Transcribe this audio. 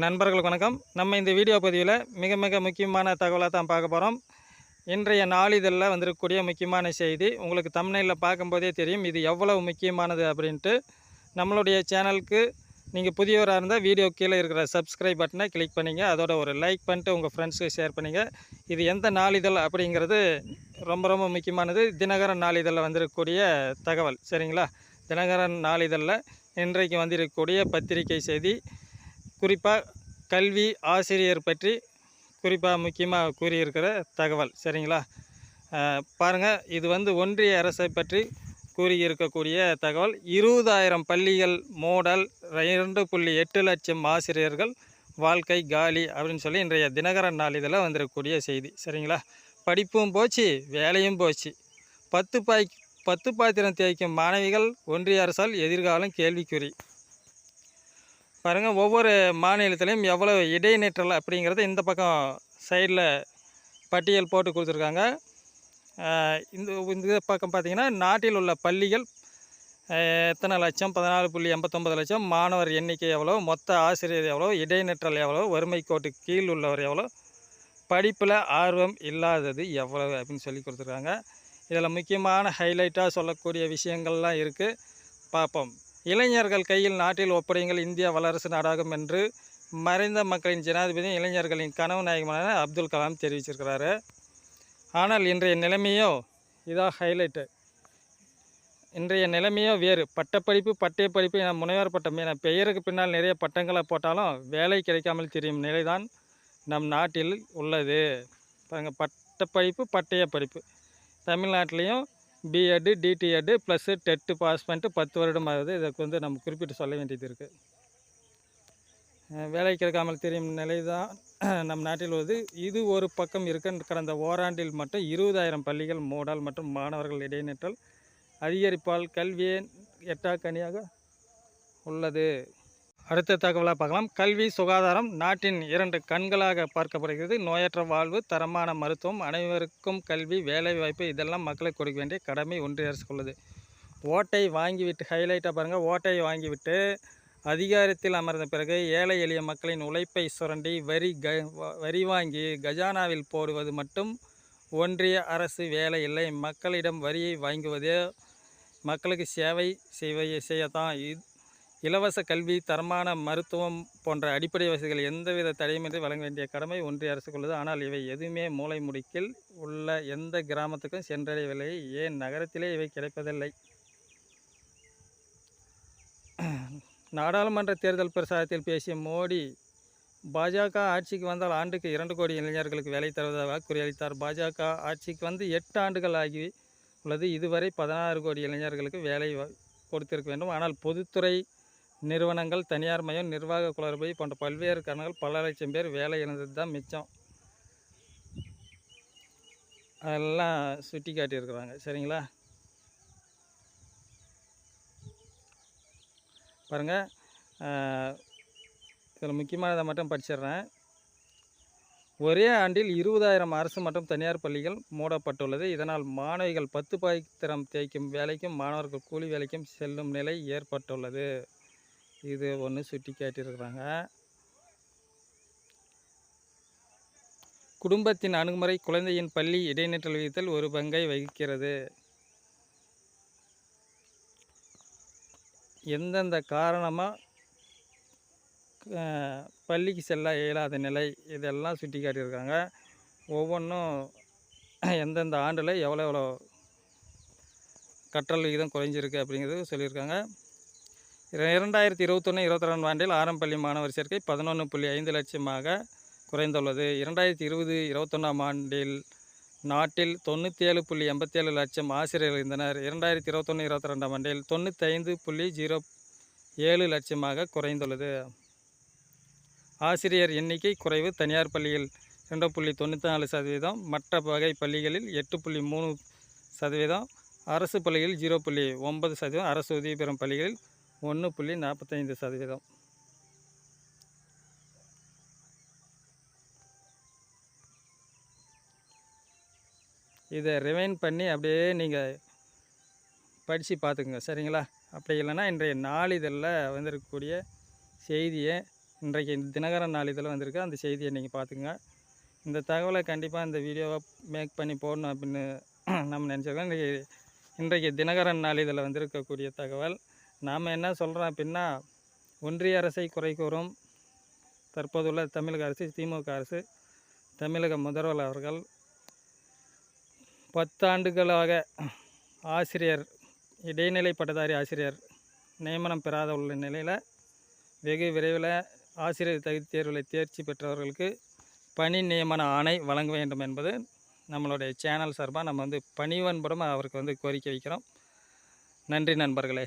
நண்பர்களுக்கு வணக்கம். நம்ம இந்த வீடியோ பதிவில் மிக மிக முக்கியமான தகவலாக தான் பார்க்க போகிறோம் இன்றைய நாளிதழில் வந்திருக்கக்கூடிய முக்கியமான செய்தி உங்களுக்கு தமிழ்நிலையில் பார்க்கும்போதே தெரியும். இது எவ்வளவு முக்கியமானது அப்படின்ட்டு. நம்மளுடைய சேனலுக்கு நீங்கள் புதியவராக இருந்தால் வீடியோ கீழே இருக்கிற சப்ஸ்கிரைப் பட்டனை கிளிக் பண்ணிங்க. அதோட ஒரு லைக் பண்ணிட்டு உங்கள் ஃப்ரெண்ட்ஸுக்கு ஷேர் பண்ணிங்க. இது எந்த நாளிதழ் அப்படிங்கிறது ரொம்ப ரொம்ப முக்கியமானது. தினகரன் நாளிதழில் வந்திருக்கக்கூடிய தகவல். சரிங்களா? தினகரன் நாளிதழில் இன்றைக்கு வந்திருக்கக்கூடிய பத்திரிகை செய்தி. குறிப்பாக கல்வி ஆசிரியர் பற்றி குறிப்பாக முக்கியமாக கூறியிருக்கிற தகவல். சரிங்களா? பாருங்கள் இது வந்து ஒன்றிய அரசை பற்றி கூறியிருக்கக்கூடிய தகவல். இருபதாயிரம் பள்ளிகள் மூடல் ரெண்டு புள்ளி எட்டு லட்சம் ஆசிரியர்கள் வாழ்க்கை காலி அப்படின்னு சொல்லி இன்றைய தினகரன் நாளிதழில் வந்திருக்கக்கூடிய செய்தி. சரிங்களா? படிப்பும் போச்சு வேலையும் போச்சு. பத்து பாய் பத்து பாத்திரம் தேய்க்கும் மாணவிகள் ஒன்றிய அரசால் எதிர்காலம் கேள்விக்குறி. பாருங்கள் ஒவ்வொரு மாநிலத்திலையும் எவ்வளோ இடைநிற்றல் அப்படிங்கிறத இந்த பக்கம் சைடில் பட்டியல் போட்டு கொடுத்துருக்காங்க. இந்த இந்த பக்கம் பார்த்தீங்கன்னா நாட்டில் உள்ள பள்ளிகள் எத்தனை லட்சம்? பதினாலு புள்ளி எண்பத்தொம்பது லட்சம். மாணவர் எண்ணிக்கை எவ்வளோ மொத்த ஆசிரியர் எவ்வளோ இடைநிற்றல் எவ்வளோ வறுமை கோட்டு கீழ் உள்ளவர் எவ்வளோ படிப்பில் ஆர்வம் இல்லாதது எவ்வளவு? அப்படின்னு சொல்லி கொடுத்துருக்காங்க. இதில் முக்கியமான ஹைலைட்டாக சொல்லக்கூடிய விஷயங்கள்லாம் இருக்குது பார்ப்போம். இளைஞர்கள் கையில் நாட்டில் ஒப்படைங்கள் இந்தியா வல்லரசு நாடாகும் என்று மறைந்த மக்களின் ஜனாதிபதி இளைஞர்களின் கனவு நாயகமான அப்துல் கலாம் தெரிவிச்சிருக்கிறாரு. ஆனால் இன்றைய நிலைமையோ இதாக ஹைலைட்டு இன்றைய நிலைமையோ வேறு. பட்டப்படிப்பு பட்டய படிப்பு என முனைவர் பட்டம் என பெயருக்கு பின்னால் நிறைய பட்டங்களை போட்டாலும் வேலை கிடைக்காமல் தெரியும் நிலைதான் நம் நாட்டில் உள்ளது. பாருங்கள் பட்டப்படிப்பு பட்டய படிப்பு தமிழ்நாட்டிலையும் B Ed D T Ed plus TET pass பண்ணிட்டு பத்து வருடம் ஆகுது. இதுக்கு வந்து நம்ம குறிப்பிட்டு சொல்ல வேண்டியது இருக்குது வேலை கிடைக்காமல் தெரியும் நிலை தான் நம் நாட்டில் உள்ளது. இது ஒரு பக்கம் இருக்க கடந்த ஓராண்டில் மட்டும் இருபதாயிரம் பள்ளிகள் மூடல் மற்றும் மாணவர்கள் இடைநிற்றல் அதிகரிப்பால் கல்வியே எட்டாக்கனியாக உள்ளது? அடுத்த தகவலாக பார்க்கலாம். கல்வி சுகாதாரம் நாட்டின் இரண்டு கண்களாக பார்க்கப்படுகிறது. நோயற்ற வாழ்வு தரமான மருத்துவம் அனைவருக்கும் கல்வி வேலைவாய்ப்பு இதெல்லாம் மக்களுக்கு கொடுக்க வேண்டிய கடமை ஒன்றிய அரசு உள்ளது. ஓட்டை வாங்கிவிட்டு ஹைலைட்டாக பாருங்கள் ஓட்டை வாங்கிவிட்டு அதிகாரத்தில் அமர்ந்த பிறகு ஏழை எளிய மக்களின் உழைப்பை சுரண்டி வரி க வ- வரி வாங்கி கஜானாவில் போடுவது மட்டும் ஒன்றிய அரசு வேலை இல்லை. மக்களிடம் வரியை வாங்குவதே மக்களுக்கு சேவை செய்வ செய்யத்தான் இது இலவச கல்வி தரமான மருத்துவம் போன்ற அடிப்படை வசதிகள் எந்தவித தடையுமின்றி வழங்க வேண்டிய கடமை ஒன்றிய அரசுக்கு உள்ளது. ஆனால் இவை எதுவுமே மூளை முடுக்கில் உள்ள எந்த கிராமத்துக்கும் சென்றடையவில்லை. ஏன் நகரத்திலே இவை கிடைப்பதில்லை. நாடாளுமன்ற தேர்தல் பிரசாரத்தில் பேசிய மோடி பாஜக ஆட்சிக்கு வந்தால் ஆண்டுக்கு இரண்டு கோடி இளைஞர்களுக்கு வேலை தருவதாக கூறியளித்தார். பாஜக ஆட்சிக்கு வந்து எட்டு ஆண்டுகள் ஆகி உள்ளது. இதுவரை பதினாறு கோடி இளைஞர்களுக்கு வேலை கொடுத்திருக்க வேண்டும். ஆனால் பொதுத்துறை நிறுவனங்கள் தனியார் மயம் நிர்வாக குளறுபடி போன்ற பல்வேறு காரணங்கள் பல லட்சம் பேர் வேலை இழந்தது தான் மிச்சம். அதெல்லாம் சுட்டி காட்டியிருக்கிறாங்க. சரிங்களா? பாருங்கள் இதில் முக்கியமானதை மட்டும் படிச்சிடுறேன். ஒரே ஆண்டில் இருபதாயிரம் அரசு மற்றும் தனியார் பள்ளிகள் மூடப்பட்டுள்ளது. இதனால் மாணவிகள் பத்து பாய்த்திரம் தேய்க்கும் வேலைக்கும் மாணவர்கள் கூலி வேலைக்கும் செல்லும் நிலை ஏற்பட்டுள்ளது. இது ஒன்று சுட்டி காட்டியிருக்கிறாங்க. குடும்பத்தின் அணுகுமுறை குழந்தையின் பள்ளி இடைநிற்றல் விகிதத்தில் ஒரு பங்கை வகிக்கிறது. எந்தெந்த காரணமாக பள்ளிக்கு செல்ல இயலாத நிலை இதெல்லாம் சுட்டி காட்டியிருக்காங்க. ஒவ்வொன்றும் எந்தெந்த ஆண்டில் எவ்வளோ எவ்வளோ கற்றல் விகிதம் குறைஞ்சிருக்கு அப்படிங்கிறது சொல்லியிருக்காங்க. இரண்டாயிரத்தி இருபத்தொன்று இருபத்தி ரெண்டு ஆண்டில் ஆரம்ப பள்ளி மாணவர் சேர்க்கை பதினொன்று புள்ளி ஐந்து லட்சமாக குறைந்துள்ளது. இரண்டாயிரத்தி இருபது இருபத்தொன்னாம் ஆண்டில் நாட்டில் தொண்ணூற்றி ஏழு புள்ளி எண்பத்தேழு லட்சம் ஆசிரியர்கள் இருந்தனர். இரண்டாயிரத்தி இருபத்தொன்று இருபத்தி ரெண்டாம் ஆண்டில் தொண்ணூத்தைந்து புள்ளி ஜீரோ ஏழு லட்சமாக குறைந்துள்ளது. ஆசிரியர் எண்ணிக்கை குறைவு தனியார் பள்ளியில் இரண்டு புள்ளி தொண்ணூற்றி நாலு சதவீதம் மற்ற வகை பள்ளிகளில் எட்டு புள்ளி மூணு சதவீதம் அரசு பள்ளிகளில் ஜீரோ புள்ளி ஒன்பது சதவீதம் அரசு உதவி பெறும் பள்ளிகளில் ஒன்று புள்ளி நாற்பத்தைந்து சதவீதம். இதை ரிவைன் பண்ணி அப்படியே நீங்கள் படித்து பார்த்துக்குங்க சரிங்களா? அப்படி இல்லைன்னா இன்றைய நாளிதழில் வந்திருக்கக்கூடிய செய்தியை இன்றைக்கு தினகரன் நாளிதழில் வந்திருக்கு அந்த செய்தியை நீங்கள் பார்த்துக்குங்க. இந்த தகவலை கண்டிப்பாக இந்த வீடியோவை மேக் பண்ணி போடணும் அப்படின்னு நம்ம நினச்சிருக்கோம். இன்றைக்கி இன்றைக்கு தினகரன் நாளிதழில் வந்திருக்கக்கூடிய தகவல் நாம் என்ன சொல்கிறோம் அப்படின்னா ஒன்றிய அரசை குறை கூறும் தற்போதுள்ள தமிழக அரசு திமுக அரசு தமிழக முதல்வர் அவர்கள் பத்தாண்டுகளாக ஆசிரியர் இடைநிலை பட்டதாரி ஆசிரியர் நியமனம் பெறாத உள்ள நிலையில் வெகு விரைவில் ஆசிரியர் தகுதி தேர்வில் தேர்ச்சி பெற்றவர்களுக்கு பணி நியமன ஆணை வழங்க வேண்டும் என்பது நம்மளுடைய சேனல் சார்பாக நம்ம வந்து பணிவன்புடன் அவருக்கு வந்து கோரிக்கை வைக்கிறோம். நன்றி நண்பர்களே.